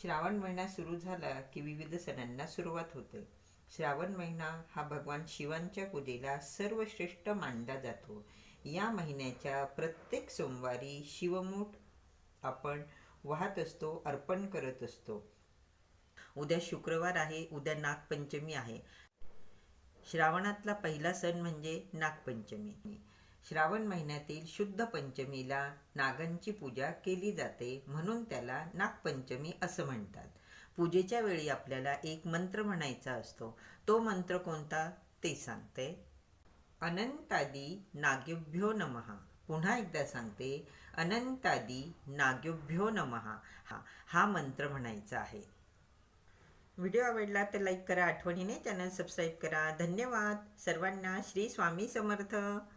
श्रावण महिना सुरू झाला की विविध सणांना सुरुवात होते. श्रावण महिना हा भगवान शिवांच्या पूजेला सर्वश्रेष्ठ मानला जातो. या महिन्याच्या प्रत्येक सोमवारी शिवमूठ आपण वाहत असतो अर्पण करत असतो. उद्या शुक्रवार आहे उद्या नागपंचमी आहे. श्रावणातला पहिला सण म्हणजे नागपंचमी. श्रावण महिन्यातील शुद्ध पंचमीला नागांची पूजा केली जाते म्हणून त्याला नागपंचमी असं म्हणतात. पूजेच्या वेळी आपल्याला एक मंत्र म्हणायचा असतो. तो मंत्र कोणता? ते सांगते. अनंतादी नाग्योभ्यो नमहा पुन्हा एकदा सांगते. अनंतादी नाग्योभ्यो नमहा हा हा मंत्र म्हणायचा आहे. व्हिडिओ आवडला तर लाईक करा आठवणीने चॅनल सबस्क्राईब करा. धन्यवाद. सर्वांना श्री स्वामी समर्थ.